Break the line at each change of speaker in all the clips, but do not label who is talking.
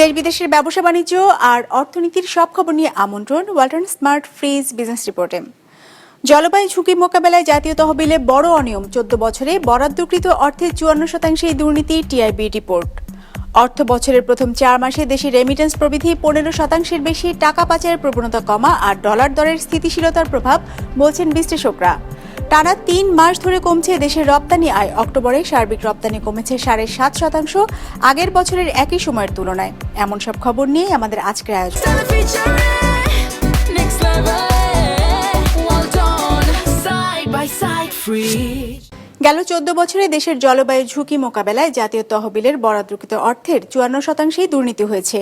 দেশ বিদেশের ব্যবসা বাণিজ্য আর অর্থনীতির সব খবর নিয়ে আমন্ত্রণ ওয়ালটন স্মার্ট ফ্রিজ বিজনেস রিপোর্টে। জলবায়ু ঝুঁকি মোকাবেলায় জাতীয় তহবিলে বড় অনিয়ম চোদ্দ বছরে বরাদ্দকৃত অর্থের চুয়ান্ন শতাংশেই দুর্নীতি টিআইবি রিপোর্ট। অর্থ বছরের প্রথম চার মাসে দেশে রেমিটেন্স প্রবৃদ্ধি পনেরো শতাংশের বেশি, টাকা পাচারের প্রবণতা কমা আর ডলার দরের স্থিতিশীলতার প্রভাব বলছেন বিশ্লেষকরা। টানা তিন মাস ধরে কমছে দেশের রপ্তানি আয়। অক্টোবরে সার্বিক রপ্তানি কমেছে সাড়ে সাত শতাংশ, আগের বছরের একই সময়ের তুলনায়। এমন সব খবর নিয়ে আমাদের আজকের আয়োজন. গেল চোদ্দ বছরে দেশের জলবায়ু ঝুঁকি মোকাবেলায় জাতীয় তহবিলের বরাদ্দকৃত অর্থের চুয়ান্ন শতাংশেই দুর্নীতি হয়েছে।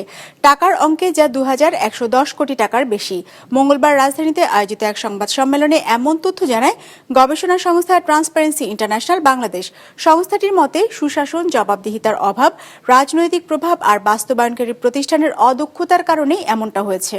টাকার অঙ্কে যা দু হাজার একশো দশ কোটি টাকার বেশি। মঙ্গলবার রাজধানীতে আয়োজিত এক সংবাদ সম্মেলনে এমন তথ্য জানায় গবেষণা সংস্থা ট্রান্সপারেন্সি ইন্টারন্যাশনাল বাংলাদেশ। সংস্থাটির মতে, সুশাসন, জবাবদিহিতার অভাব, রাজনৈতিক প্রভাব আর বাস্তবায়নকারী প্রতিষ্ঠানের অদক্ষতার কারণেই এমনটা হয়েছে।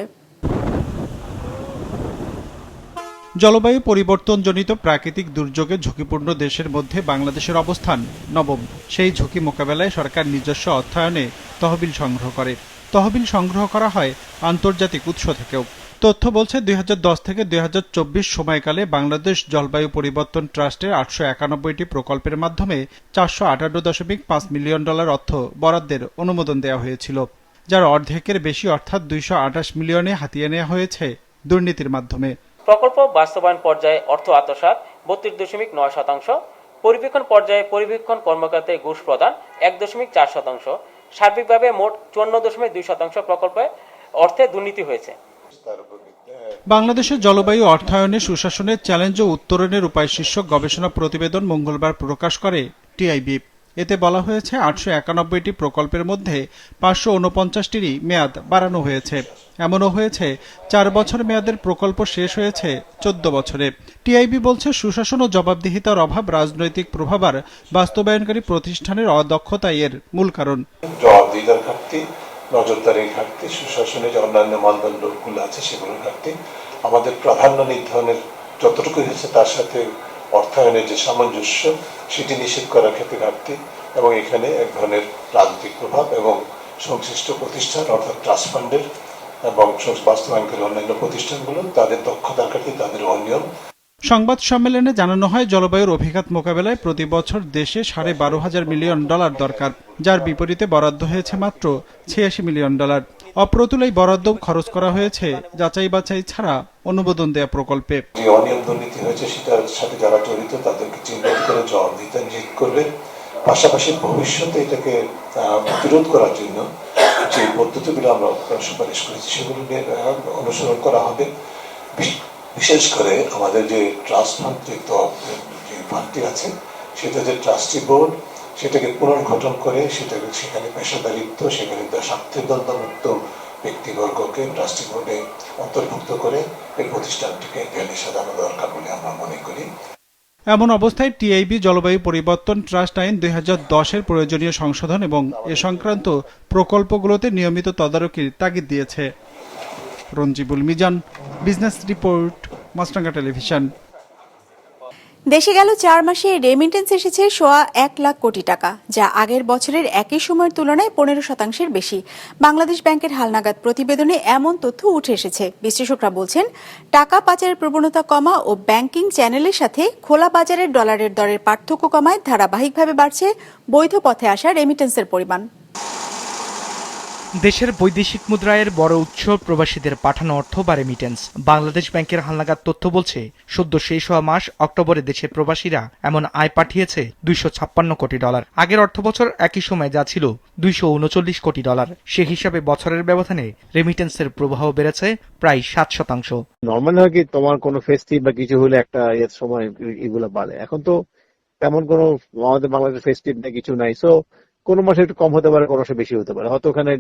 জলবায়ু পরিবর্তনজনিত প্রাকৃতিক দুর্যোগে ঝুঁকিপূর্ণ দেশের মধ্যে বাংলাদেশের অবস্থান নবম। সেই ঝুঁকি মোকাবেলায় সরকার নিজস্ব অর্থায়নে তহবিল সংগ্রহ করে। তহবিল সংগ্রহ করা হয় আন্তর্জাতিক উৎস থেকেও। তথ্য বলছে, দুই হাজার দশ থেকে দুই হাজার চব্বিশ সময়কালে বাংলাদেশ জলবায়ু পরিবর্তন ট্রাস্টের আটশো একানব্বইটি প্রকল্পের মাধ্যমে চারশো আটান্ন দশমিক পাঁচ মিলিয়ন ডলার অর্থ বরাদ্দের অনুমোদন দেওয়া হয়েছিল, যার অর্ধেকের বেশি অর্থাৎ দুইশো আঠাশ মিলিয়নে হাতিয়ে নেওয়া হয়েছে দুর্নীতির মাধ্যমে।
প্রকল্প বাস্তবায়ন পর্যায়ে অর্থ আত্মসাৎ বত্রিশ দশমিক নয় শতাংশ, পরিবেক্ষণ পর্যায়ে পরিবেক্ষণ কর্মকর্তায় ঘুষ প্রদান এক দশমিক চার শতাংশ, সার্বিকভাবে মোট চুয়ান্ন দশমিক দুই শতাংশ প্রকল্পে অর্থে দুর্নীতি হয়েছে।
বাংলাদেশের জলবায়ু অর্থায়নে সুশাসনের চ্যালেঞ্জ ও উত্তরণের উপায় শীর্ষক গবেষণা প্রতিবেদন মঙ্গলবার প্রকাশ করে টিআইবি। এতে বলা হয়েছে আটশো একানব্বইটি প্রকল্পের মধ্যে পাঁচশো উনপঞ্চাশটিরই মেয়াদ বাড়ানো হয়েছে। এমনও হয়েছে, চার বছর মেয়াদের প্রকল্প শেষ হয়েছে চোদ্দ বছরে। টিআইবি বলছে, সুশাসন ও জবাবদিহিতার অভাব রাজনৈতিক প্রভাব আর বাস্তবায়নকারী প্রতিষ্ঠানের অদক্ষতাই এর মূল কারণ।
জবাবদিহিতার ঘাটতি, নজরদারির ঘাটতি, সুশাসনের যে অন্যান্য মানদণ্ডগুলো আছে সেগুলোর ঘাটতি। আমাদের প্রাধান্য নির্ধারণের যতটুকু হয়েছে তার সাথে অর্থায়নের যে সামঞ্জস্য, সেটি নিষেধ করার ক্ষেত্রে ঘাটতি এবং এখানে এক ধরনের রাজনৈতিক প্রভাব এবং সংশ্লিষ্ট প্রতিষ্ঠান, অর্থাৎ ট্রাস্ট ফান্ডের এবং বাস্তবায়নকারী অন্যান্য প্রতিষ্ঠানগুলো তাদের দক্ষতার ঘাটতি তাদের অনিয়ম।
সংবাদ সম্মেলনে জানানো হয়, জলবায়ুর অভিঘাত মোকাবেলায় প্রতি বছর দেশে সাড়ে বারো হাজার মিলিয়ন ডলার দরকার, যার বিপরীতে বরাদ্দ হয়েছে মাত্র ছিয়াশি মিলিয়ন ডলার। অপ্রতুল এই বরাদ্দ খরচ করা হয়েছে যাচাই বাছাই ছাড়া অনুমোদন দেয়া প্রকল্পে।
যে অনিয়ম দুর্নীতি হয়েছে সেটার সাথে যারা জড়িত, তাদেরকে চিহ্নিত করে জবাবদিহিতা করবে। পাশাপাশি ভবিষ্যতে এটাকে প্রতিরোধ করার জন্য যে পদ্ধতিগুলো আমরা সুপারিশ করেছি সেগুলো অনুসরণ করা হবে। বিশেষ করে আমাদের যে ট্রাস্ট ফান্ড, যে ফান্ডটি আছে, সেটা যে ট্রাস্টি বোর্ড। সেটাকে পুনর্গঠন করে সেটাকে সেখানে পেশাদারিত্ব সেখানে স্বার্থের দ্বন্দ্বমুক্ত ব্যক্তিবর্গকে ট্রাস্টি বোর্ডে অন্তর্ভুক্ত করে এই প্রতিষ্ঠানটিকে ধ্যানে সাজানো দরকার বলে আমরা মনে করি।
এমন অবস্থায় টিআইবি জলবায়ু পরিবর্তন ট্রাস্ট আইন দুই দশের প্রয়োজনীয় সংশোধন এবং এ সংক্রান্ত প্রকল্পগুলোতে নিয়মিত তদারকির তাগিদ দিয়েছে। Ranjibul Mizan business report Maasranga television
দেশে গেল চার মাসে রেমিটেন্স এসেছে সোয়া এক লাখ কোটি টাকা, যা আগের বছরের একই সময়ের তুলনায় পনেরো শতাংশের বেশি। বাংলাদেশ ব্যাংকের হালনাগাদ প্রতিবেদনে এমন তথ্য উঠে এসেছে। বিশ্লেষকরা বলছেন, টাকা পাচারের প্রবণতা কমা ও ব্যাংকিং চ্যানেলের সাথে খোলা বাজারের ডলারের দরের পার্থক্য কমায় ধারাবাহিকভাবে বাড়ছে বৈধ পথে আসা রেমিটেন্সের পরিমাণ।
দেশের বৈদেশিক মুদ্রায়ের বড় উৎস প্রবাসীদের পাঠানো অর্থ বা রেমিটেন্স বাংলাদেশ ব্যাংকের হালনাগাদ তথ্য বলছে, সদ্য শেষ হওয়া মাস অক্টোবরে দেশের প্রবাসীরা এমন আয় পাঠিয়েছে দুইশো ছাপ্পান্ন কোটি ডলার। আগের অর্থ বছর একই সময় যা ছিল দুইশো উনচল্লিশ কোটি ডলার। সে হিসাবে বছরের ব্যবধানে রেমিটেন্সের প্রবাহ বেড়েছে প্রায় সাত শতাংশ।
নর্মাল হয় কি তোমার কোনো ফেস্টিভ বা কিছু হলে একটা এর সময় এগুলো বাড়ে। এখন তো তেমন কোনো আমাদের বাংলাদেশ ফেস্টিভ নেই কিছু নাই। সো কোনো মাসে একটু কম হতে পারে, কোনো মাসে বেশি হতে পারে। হয়তো ওখানে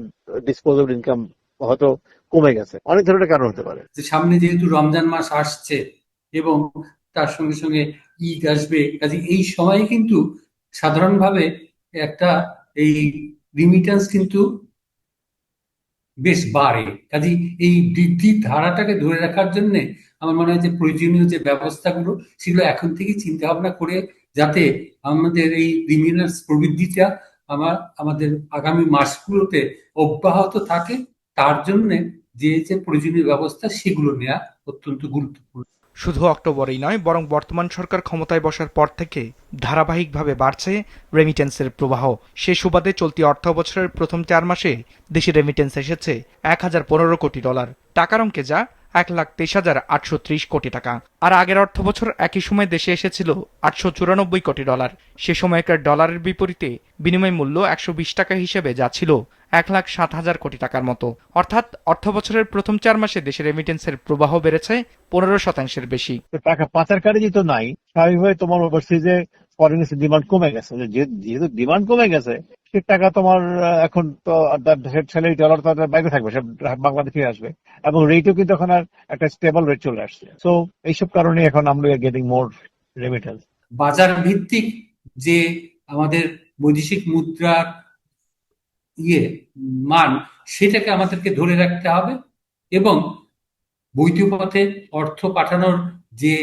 ডিসপোজেবল ইনকাম হয়তো কমে গেছে। অনেক ধরনের কারণ হতে পারে।
সামনে যেহেতু রমজান মাস আসছে এবং তার সঙ্গে সঙ্গে ঈদ আসবে, কাজে এই সময়ে কিন্তু সাধারণভাবে একটা এই রিমিটেন্স কিন্তু বেশ বাড়ে। কাজে এই বৃদ্ধির ধারাটাকে ধরে রাখার জন্য আমার মনে হয় যে প্রয়োজনীয় যে ব্যবস্থাগুলো, সেগুলো এখন থেকেই চিন্তা ভাবনা করে যাতে আমাদের এই রিমিটেন্স প্রবৃদ্ধিটা আমার, আমাদের আগামী মাসগুলোতে অব্যাহত থাকে, তার জন্য যে যে প্রয়োজনীয় ব্যবস্থা, সেগুলো নেওয়া অত্যন্ত গুরুত্বপূর্ণ।
শুধু অক্টোবরেই নয়, বরং বর্তমান সরকার ক্ষমতায় বসার পর থেকে ধারাবাহিকভাবে বাড়ছে রেমিটেন্সের প্রবাহ। সে সুবাদে চলতি অর্থ বছরের প্রথম চার মাসে দেশে রেমিটেন্স এসেছে এক হাজার পনেরো কোটি ডলার। টাকার অঙ্কে যা এক লাখ তেইশ হাজার আটশো ত্রিশ কোটি টাকা। আর আগের অর্থ বছর একই সময় দেশে এসেছিল আটশো চুরানব্বই কোটি ডলার। সে সময়কার ডলারের বিপরীতে বিনিময় মূল্য একশো বিশ টাকা হিসেবে যা ছিল এক লাখ সাত হাজার কোটি টাকার মতো। অর্থাৎ অর্থ বছরের প্রথম চার মাসে দেশের রেমিটেন্সের প্রবাহ বেড়েছে পনেরো শতাংশের বেশি।
তো টাকা পাচারকারী যেহেতু নাই। স্বাভাবিকভাবে তোমার ওভারসিজে ফরেন ডিমান্ড কমে গেছে। যেহেতু ডিমান্ড কমে গেছে সে টাকা তোমার এখন তো স্যালারি ডলার তো বাইরে থাকবে সব বাংলাদেশে আসবে। এবং রেটও কিন্তু এখন আর একটা স্টেবল রেট চলে আসছে। সো এইসব কারণে এখন আমরা গেটিং মোর রেমিটেন্স
বাজার ভিত্তিক যে আমাদের বৈদেশিক মুদ্রার ইয়ে মান, সেটাকে আমাদেরকে ধরে রাখতে হবে এবং বৈধ পথে অর্থ পাঠানোর যে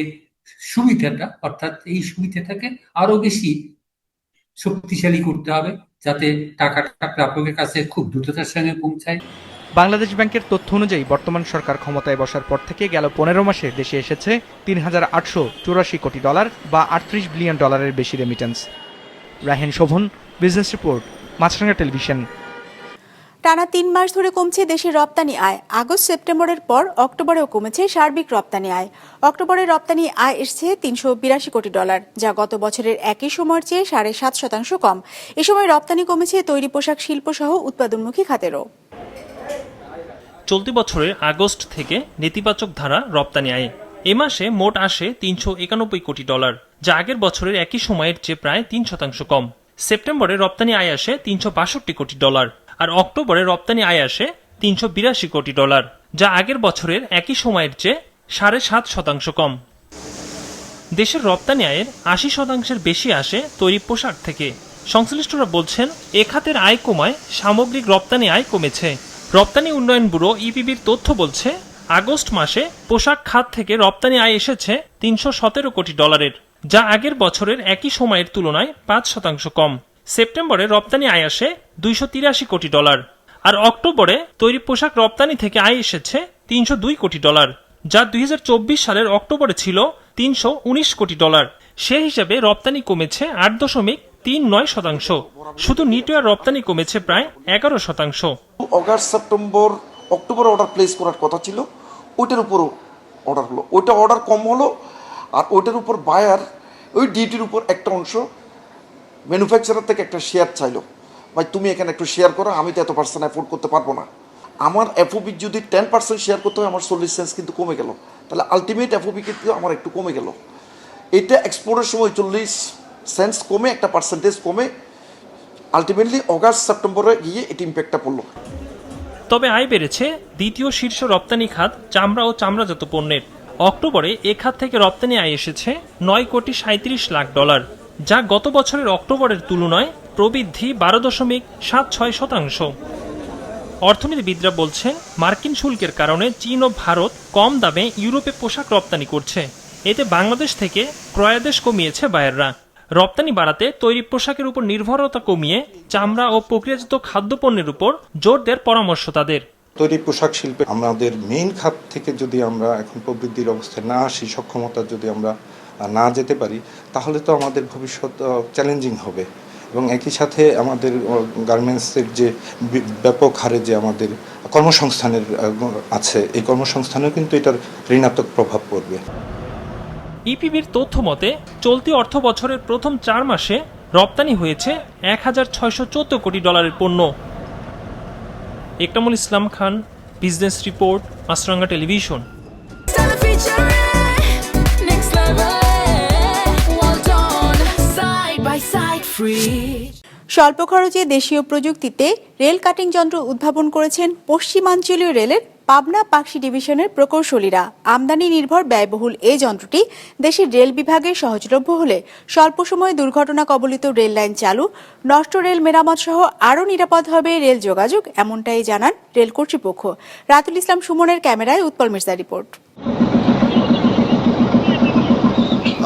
সুবিধাটা, অর্থাৎ এই সুবিধাটাকে আরও বেশি শক্তিশালী করতে হবে যাতে টাকাটা প্রাপকের কাছে খুব দ্রুততার সঙ্গে পৌঁছায়।
বাংলাদেশ ব্যাংকের তথ্য অনুযায়ী বর্তমান সরকার ক্ষমতায় বসার পর থেকে গেল পনেরো মাসে দেশে এসেছে তিন হাজার আটশো চুরাশি কোটি ডলার বা আটত্রিশ বিলিয়ন ডলারের বেশি remittance Rahen Shovon business report Maasranga television
টানা তিন মাস ধরে কমছে দেশের রপ্তানি আয়। আগস্ট, সেপ্টেম্বরের পর অক্টোবরেও কমেছে সার্বিক রপ্তানি আয়। অক্টোবরে রপ্তানি আয় এসেছে তিনশো বিরাশি কোটি ডলার, যা গত বছরের একই সময়ের চেয়ে সাড়ে সাত শতাংশ কম। এ সময় রপ্তানি কমেছে তৈরি পোশাক শিল্প সহ উৎপাদনমুখী খাতেরও।
চলতি বছরের আগস্ট থেকে নেতিবাচক ধারা রপ্তানি আয়। এ মাসে মোট আসে তিনশো একানব্বই কোটি ডলার, যা আগের বছরের একই সময়ের চেয়ে প্রায় তিন শতাংশ কম। সেপ্টেম্বরে রপ্তানি আয় আসে তিনশো বাষট্টি কোটি ডলার। আর অক্টোবরে রপ্তানি আয় আসে তিনশো বিরাশি কোটি ডলার, যা আগের বছরের একই সময়ের চেয়ে সাড়ে সাত শতাংশ কম। দেশের রপ্তানি আয়ের আশি শতাংশের বেশি আসে তৈরি পোশাক থেকে। সংশ্লিষ্টরা বলছেন, এ খাতের আয় কমায় সামগ্রিক রপ্তানি আয় কমেছে। রপ্তানি উন্নয়ন ব্যুরো ইপিবির তথ্য বলছে, আগস্ট মাসে পোশাক খাত থেকে রপ্তানি আয় এসেছে তিনশো সতেরো কোটি ডলারের, যা আগের বছরের একই সময়ের তুলনায় পাঁচ শতাংশ কম। সেপ্টেম্বরে রপ্তানি আয় আসে দুইশো তিরাশি কোটি ডলার। আর অক্টোবরে তৈরি পোশাক রপ্তানি থেকে আয় এসেছে তিনশো দুই কোটি ডলার, যা দু হাজার চব্বিশ সালের অক্টোবরে ছিল তিনশো উনিশ কোটি ডলার। সে হিসাবে রপ্তানি কমেছে আট দশমিক তিন নয় শতাংশ। শুধু নিটোয়ার রপ্তানি কমেছে প্রায় এগারো শতাংশ।
August, September, October order place করার কথা ছিল। ওইটার উপরও অর্ডার হলো। ওইটা অর্ডার কম হলো আর ওইটার উপর বায়ার ওই ডিউটির উপর একটা অংশ ম্যানুফ্যাকচারার থেকে একটা শেয়ার চাইলো। ভাই, তুমি এখানে একটু শেয়ার করো, আমি তো এত পার্সেন্ট অ্যাফোর্ড করতে পারব না। আমার এফওবি যদি টেন পার্সেন্ট শেয়ার করতে হয়, আমার চল্লিশ সেন্স কিন্তু কমে গেল। তাহলে আলটিমেট এফওবি কিন্তু আমার একটু কমে গেল। এটা এক্সপোর্টের সময় চল্লিশ সেন্স কমে, একটা পার্সেন্টেজ কমে। আলটিমেটলি অগাস্ট সেপ্টেম্বরে গিয়ে এটি ইম্প্যাক্টটা পড়ল।
তবে আয় বেড়েছে দ্বিতীয় শীর্ষ রপ্তানি খাত চামড়া ও চামড়াজাত পণ্যের। অক্টোবরে এ খাত থেকে রপ্তানি আয় এসেছে নয় কোটি সাঁত্রিশ লাখ ডলার, যা গত বছরের অক্টোবরের তুলনায় প্রবৃদ্ধি বারো দশমিক সাত ছয় শতাংশ। অর্থনীতিবিদরা বলছেন, মার্কিন শুল্কের কারণে চীন ও ভারত কম দামে ইউরোপে পোশাক রপ্তানি করছে। এতে বাংলাদেশ থেকে ক্রয়াদেশ কমিয়েছে বায়াররা। রপ্তানি বাড়াতে তৈরি পোশাকের উপর নির্ভরতা কমিয়ে চামড়া ও প্রক্রিয়াজাত খাদ্যপণ্যের উপর জোর দেওয়ার পরামর্শ তাদের।
তৈরি পোশাক শিল্পে আমাদের মেইন খাত থেকে যদি আমরা এখন প্রবৃদ্ধির অবস্থায় না আসি, সক্ষমতা যদি আমরা না যেতে পারি, তাহলে তো আমাদের ভবিষ্যৎ চ্যালেঞ্জিং হবে। এবং একই সাথে আমাদের গার্মেন্টসের যে ব্যাপক হারে যে আমাদের কর্মসংস্থানের আছে এই কর্মসংস্থানেও কিন্তু এটার ঋণাত্মক প্রভাব পড়বে।
ইপিবির তথ্য মতে চলতি অর্থ বছরের প্রথম চার মাসে রপ্তানি হয়েছে এক হাজার ছয়শো চোদ্দ কোটি ডলারের পণ্য। Ekramul Islam Khan business report Maasranga television.
স্বল্প খরচে দেশীয় প্রযুক্তিতে রেল কাটিং যন্ত্র উদ্ভাবন করেছেন পশ্চিমাঞ্চলীয় রেলের পাবনা পাকশি ডিভিশনের প্রকৌশলীরা। আমদানি নির্ভর ব্যয়বহুল এই যন্ত্রটি দেশের রেল বিভাগে সহজলভ্য হলে স্বল্প সময়ে দুর্ঘটনা কবলিত রেল লাইন চালু, নষ্ট রেল মেরামত সহ আরও নিরাপদ হবে রেল যোগাযোগ, এমনটাই জানান রেল কর্তৃপক্ষ। রাতুল ইসলাম সুমনের ক্যামেরায় উৎপল মির্জা রিপোর্ট।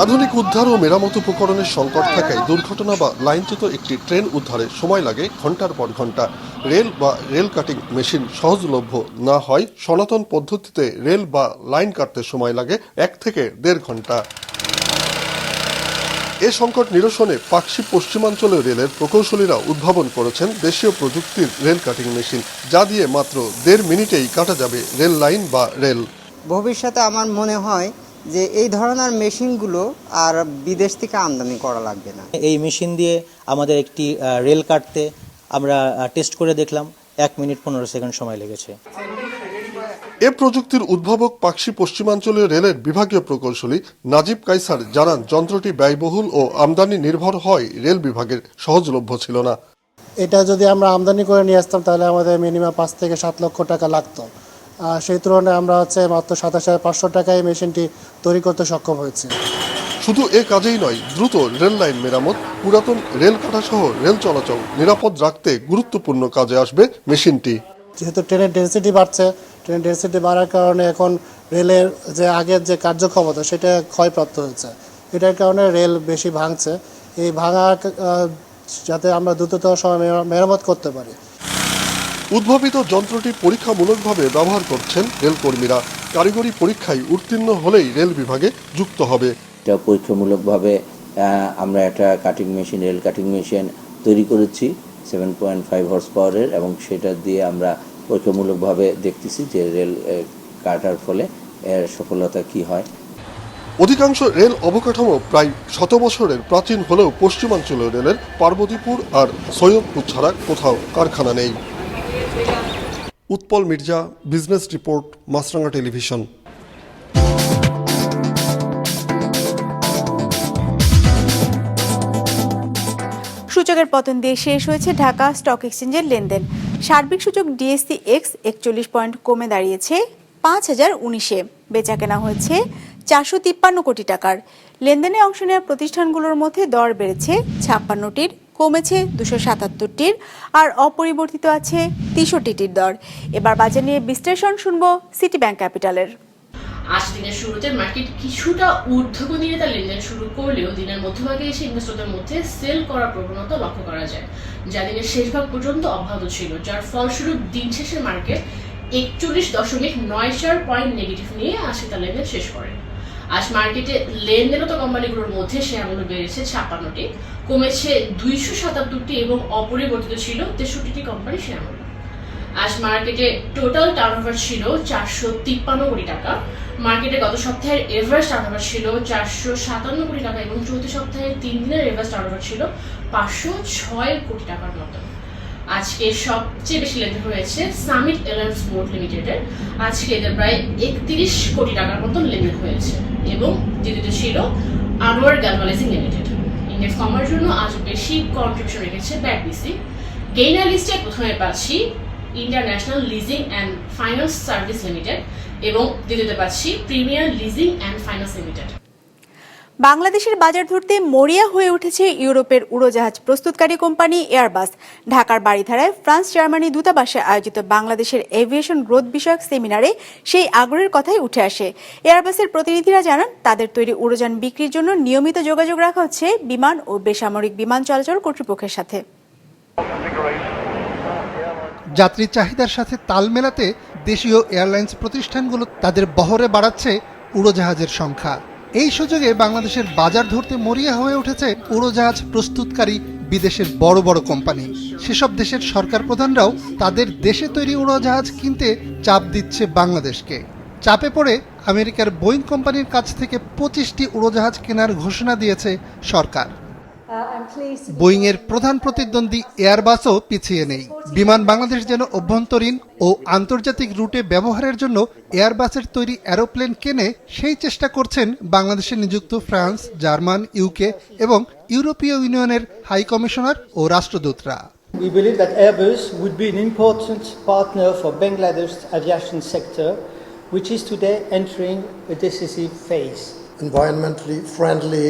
আধুনিক উদ্ধার ও মেরামত উপকরণের সংকট থাকায় দুর্ঘটনা বা লাইনচ্যুত একটি ট্রেন উদ্ধারে সময় লাগে ঘণ্টার পর ঘণ্টা রেল বা রেল কাটিং মেশিন সহজলভ্য না হয়, সনাতন পদ্ধতিতে রেল বা লাইন কাটতে সময় লাগে এক থেকে দেড় ঘণ্টা এ সংকট নিরসনে পাকশি পশ্চিমাঞ্চলে রেলের প্রকৌশলীরা উদ্ভাবন করেছেন দেশীয় প্রযুক্তির রেল কাটিং মেশিন, যা দিয়ে মাত্র দেড় মিনিটেই কাটা যাবে রেল লাইন বা রেল।
ভবিষ্যতে আমার মনে হয় যে এই ধরনের মেশিনগুলো আর বিদেশ থেকে আমদানি করা লাগবে না।
এই মেশিন দিয়ে আমাদের একটি আহ, রেল কাটতে আমরা টেস্ট করে দেখলাম এক মিনিট পনেরো সেকেন্ড সময় লেগেছে।
এ প্রযুক্তির উদ্ভাবক পাকশি পশ্চিমাঞ্চলীয় রেলের বিভাগীয় প্রকৌশলী নাজিব কাইসার জানান যন্ত্রটি ব্যয়বহুল ও আমদানি নির্ভর হয় রেল বিভাগের সহজলভ্য ছিল না।
এটা যদি আমরা আমদানি করে নিয়ে আসতাম তাহলে আমাদের মিনিমাম পাঁচ থেকে সাত লক্ষ টাকা লাগতো। সেই তুলনায় আমরা হচ্ছে মাত্র সাতাশ হাজার পাঁচশো টাকায় মেশিনটি তৈরি করতে সক্ষম হয়েছি।
শুধু এ কাজেই নয় দ্রুত রেল লাইন মেরামত পুরাতন রেল কাটা সহ রেল চলাচল নিরাপদ রাখতে গুরুত্বপূর্ণ কাজে আসবে মেশিনটি।
যেহেতু ট্রেনের ডেন্সিটি বাড়ছে ট্রেনের ডেন্সিটি বাড়ার কারণে এখন রেলের যে আগের যে কার্যক্ষমতা সেটা ক্ষয়প্রাপ্ত হয়েছে। এটার কারণে রেল বেশি ভাঙছে। এই ভাঙা যাতে আমরা দ্রুততর সময় মেরামত করতে পারি।
উদ্ভাবিত যন্ত্রটি পরীক্ষামূলকভাবে ব্যবহার করছেন রেলকর্মীরা। কারিগরি পরীক্ষায় উত্তীর্ণ হলেই রেল বিভাগে যুক্ত হবে।
এটা পরীক্ষামূলকভাবে আমরা একটা cutting machine rail cutting machine তৈরি করেছি সেভেন পয়েন্ট ফাইভ হর্স পাওয়ারের এবং সেটা দিয়ে আমরা পরীক্ষামূলকভাবে দেখতেছি যে রেল কাটার ফলে এর সফলতা কি হয়।
অধিকাংশ রেল অবকাঠামো প্রায় শত বছরের প্রাচীন হলেও পশ্চিমাঞ্চলীয় রেলের পার্বতীপুর আর সৈয়দপুর ছাড়া কোথাও কারখানা নেই। Utpal Mirza, business report Maasranga television.
সূচকের পতন দিয়ে শেষ হয়েছে ঢাকা স্টক এক্সচেঞ্জের লেনদেন। সার্বিক সূচক ডিএসসি এক্স একচল্লিশ পয়েন্ট কমে দাঁড়িয়েছে পাঁচ হাজার উনিশে। বেচা কেনা হয়েছে চারশো তিপ্পান্ন কোটি টাকার। লেনদেনে অংশ নেওয়া প্রতিষ্ঠানগুলোর মধ্যে দর বেড়েছে ছাপ্পান্নটির। কমেছে দুশো সাতাত্তরটির আর অপরিবর্তিত আছে তেষট্টিটির দর। এবার বাজার নিয়ে বিশ্লেষণ শুনব সিটি ব্যাংক ক্যাপিটালের।
আজ দিনের শুরুতে মার্কেট কিছুটা ঊর্ধ্বগতিতে তার লেনদেন শুরু করলেও দিনের মধ্যভাগে এসে ইনভেস্টরদের মধ্যে সেল করার প্রবণতা লক্ষ্য করা যায়, যা দিনের শেষ ভাগ পর্যন্ত অব্যাহত ছিল, যার ফলস্বরূপ দিন শেষে মার্কেট একচল্লিশ দশমিক নয় চার পয়েন্ট নেগেটিভ নিয়ে আজকে তার লেনদেন শেষ করে। আজ মার্কেটে লেনদেনত কোম্পানিগুলোর মধ্যে শেয়ারগুলো বেড়েছে, ছাপ্পান্নটি। কমেছে দুইশো সাতাত্তরটি এবং অপরিবর্তিত ছিল তেষট্টিটি কোম্পানি শেয়ারগুলো আজ মার্কেটে টোটাল টার্নওভার ছিল চারশো তিপ্পান্ন কোটি টাকা। মার্কেটে গত সপ্তাহের এভারেজ টার্নওভার ছিল চারশো সাতান্ন কোটি টাকা এবং চলতি সপ্তাহের তিন দিনের এভারেজ টার্নওভার ছিল পাঁচশো ছয় কোটি টাকার মতো। আজকে সবচেয়ে বেশি লেনদেন হয়েছে সামিট এয়ারলাইন্স বোর্ড লিমিটেডের আজকে এদের প্রায় একত্রিশ কোটি টাকার মতন লেনদেন হয়েছে। এবং যেটা ছিল আনোয়ার গ্যালভালাইজিং লিমিটেড ইন্ডেক্স কমার জন্য আজ বেশি কন্ট্রিবিউশন রেখেছে ব্যাকবিসি গেইনার লিস্টে প্রথমে পাচ্ছি international leasing and finance service limited এবং দ্বিতীয়তে পাচ্ছি premier leasing and finance limited
বাংলাদেশের বাজার ধরতে মরিয়া হয়ে উঠেছে ইউরোপের উড়োজাহাজ প্রস্তুতকারী কোম্পানি এয়ারবাস। ঢাকার বাড়িধারায় ফ্রান্স, জার্মানি দূতাবাসে আয়োজিত বাংলাদেশের এভিয়েশন গ্রোথ বিষয়ক সেমিনারে সেই আগ্রহের কথাই উঠে আসে। এয়ারবাসের প্রতিনিধিরা জানান, তাদের তৈরি উড়োযান বিক্রির জন্য নিয়মিত যোগাযোগ রাখা হচ্ছে বিমান ও বেসামরিক বিমান চলাচল কর্তৃপক্ষের সাথে।
যাত্রী চাহিদার সাথে তাল মেলাতে দেশীয় এয়ারলাইন্স প্রতিষ্ঠানগুলো তাদের বহরে বাড়াচ্ছে উড়োজাহাজের সংখ্যা। এই সুযোগে বাংলাদেশের বাজার ধরতে মরিয়া হয়ে উঠেছে উড়োজাহাজ প্রস্তুতকারী বিদেশের বড় বড় কোম্পানি। সেসব দেশের সরকার প্রধানরাও তাদের দেশে তৈরি উড়োজাহাজ কিনতে চাপ দিচ্ছে বাংলাদেশকে। চাপে পড়ে আমেরিকার বোয়িং কোম্পানির কাছ থেকে পঁচিশটি উড়োজাহাজ কেনার ঘোষণা দিয়েছে সরকার। বোয়িংয়ের প্রধান প্রতিদ্বন্দ্বী এয়ারবাসও পিছিয়ে নেই বিমান বাংলাদেশ যেন অভ্যন্তরীণ ও আন্তর্জাতিক রুটে ব্যবহারের জন্য এয়ারবাসের তৈরি অ্যারোপ্লেন কেনে সেই চেষ্টা করছেন বাংলাদেশে নিযুক্ত ফ্রান্স জার্মান ইউকে এবং ইউরোপীয় ইউনিয়নের হাই কমিশনার ও রাষ্ট্রদূতরা
We believe that Airbus would be an important partner for Bangladesh's aviation sector, which is today entering a decisive phase.
environmentally friendly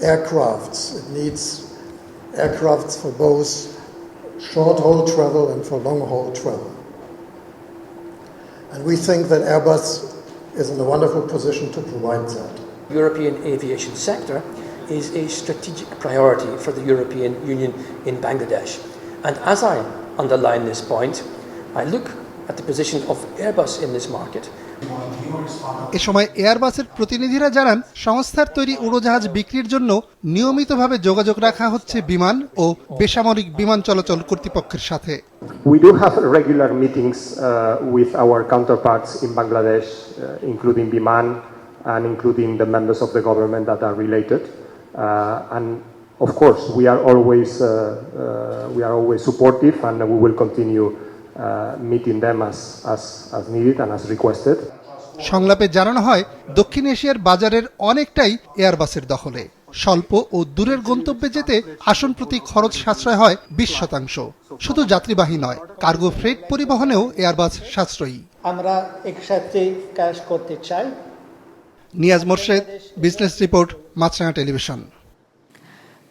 aircrafts. It needs aircrafts for both short haul travel and for long haul travel. And we think that Airbus is in a wonderful position to provide that.
European aviation sector is a strategic priority for the European Union in Bangladesh. And as I underline this point, I look at the position of Airbus in this market
এ সময় এয়ারবাসের প্রতিনিধিরা জানান সংস্থার তৈরি উড়োজাহাজ বিক্রির জন্য নিয়মিতভাবে যোগাযোগ রাখা হচ্ছে বিমান ও বেসামরিক বিমান চলাচল কর্তৃপক্ষের সাথে
We do have regular meetings uh, with our counterparts in Bangladesh, uh, including Biman and including the members of the government that are related. Uh, and of course, we are always uh, uh, we are always supportive, and we will continue uh, meeting them as, as as needed and as requested.
সংলাপে জানানো হয় দক্ষিণ এশিয়ার বাজারের অনেকটাই এয়ারবাসের দখলে। স্বল্প ও দূরের গন্তব্যে যেতে আসন প্রতি খরচ সাশ্রয় হয় বিশ শতাংশ। শুধু যাত্রীবাহী নয় কার্গো ফ্রেট পরিবহনেও এয়ারবাস সাশ্রয়ী।
আমরা একসাথে কাজ করতে চাই।
Niaz Morshed business report Maasranga television